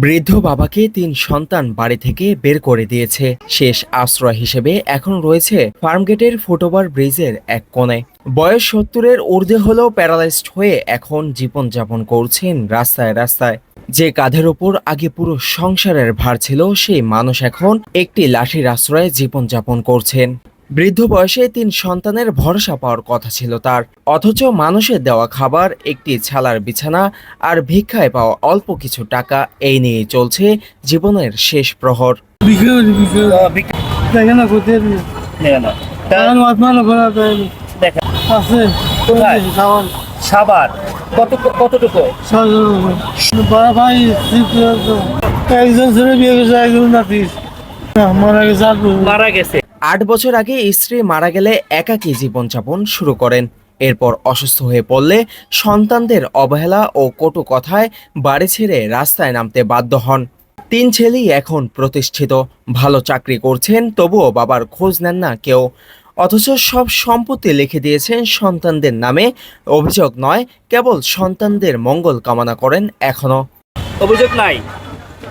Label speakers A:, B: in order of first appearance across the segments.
A: বৃদ্ধ বাবাকে তিন সন্তান বাড়ি থেকে বের করে দিয়েছে। শেষ আশ্রয় হিসেবে এখন রয়েছে ফার্মগেটের ফুটওভার ব্রিজের এক কোণে। বয়স সত্তরের ঊর্ধ্বে হলেও প্যারালাইজড হয়ে এখন জীবনযাপন করছেন রাস্তায় রাস্তায়। যে কাঁধের ওপর আগে পুরো সংসারের ভার ছিল, সেই মানুষ এখন একটি লাঠির আশ্রয়ে জীবনযাপন করছেন। বৃদ্ধ বয়সে তিন সন্তানের ভরসা পাওয়ার কথা ছিল তার। অথচ মানুষের দেওয়া খাবার একটি ছালার বিছানা আর ভিক্ষায় পাওয়া অল্প কিছু টাকা এই নিয়ে চলছে জীবনের শেষ প্রহর।
B: সাবার কত কতটুকু?
C: ভাই একজন ছেলে বিয়ে গেছে একজন নাতি। মারা গেছে।
B: মারা গেছে।
A: আট বছর আগে স্ত্রী মারা গেলে একাকী জীবনযাপন শুরু করেন। এরপর অসুস্থ হয়ে পড়লে সন্তানদের অবহেলা ও কটু কথায় বাড়ি ছেড়ে রাস্তায় নামতে বাধ্য হন। তিন ছেলেই এখন প্রতিষ্ঠিত। ভালো চাকরি করছেন তবুও বাবার খোঁজ নেন না কেউ। অথচ সব সম্পত্তি লিখে দিয়েছেন সন্তানদের নামে। অভিযোগ নয় কেবল সন্তানদের মঙ্গল কামনা করেন এখনও।
B: অভিযোগ নাই।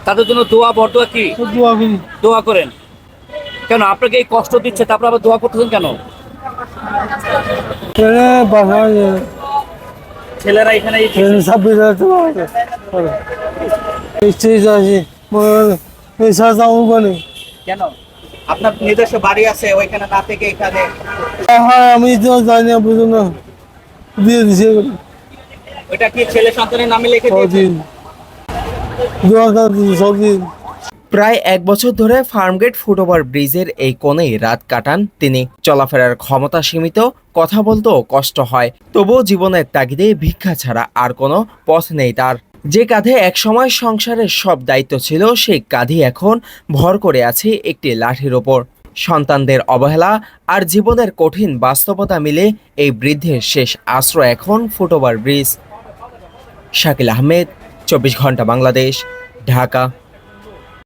B: তাদের জন্য দোয়া বরদোয়া কি
C: দোয়া
B: করেন। কেন? আপনাকে এই কষ্ট দিচ্ছে তারপর আবার দোয়া করতেছেন কেন?
C: ছেলে
B: ছেলেরা এখানে
C: ছাব্বিশ হাজার
B: কেন? আপনার নিজস্ব বাড়ি আছে ওইখানে না থেকে এখানে?
C: হ্যাঁ আমি তো জানি না বুঝুন না। দিয়ে দিছে
B: ওইটা কি ছেলে সন্তানের নামে লিখে দিয়েছে?
C: সদিন দোয়া কাটি সদিন
A: প্রায় এক বছর ধরে ফার্মগেট ফুটওভার ব্রিজের এই কোণেই রাত কাটান তিনি। চলাফেরার ক্ষমতা সীমিত, কথা বলতেও কষ্ট হয়। তবুও জীবনের তাগিদে ভিক্ষা ছাড়া আর কোনো পথ নেই তার। যে কাঁধে একসময় সংসারের সব দায়িত্ব ছিল, সেই কাঁধই এখন ভর করে আছে একটি লাঠির ওপর। সন্তানদের অবহেলা আর জীবনের কঠিন বাস্তবতা মিলে এই বৃদ্ধের শেষ আশ্রয় এখন ফুটওভার ব্রিজ। শাকিল আহমেদ, চব্বিশ ঘণ্টা বাংলাদেশ, ঢাকা।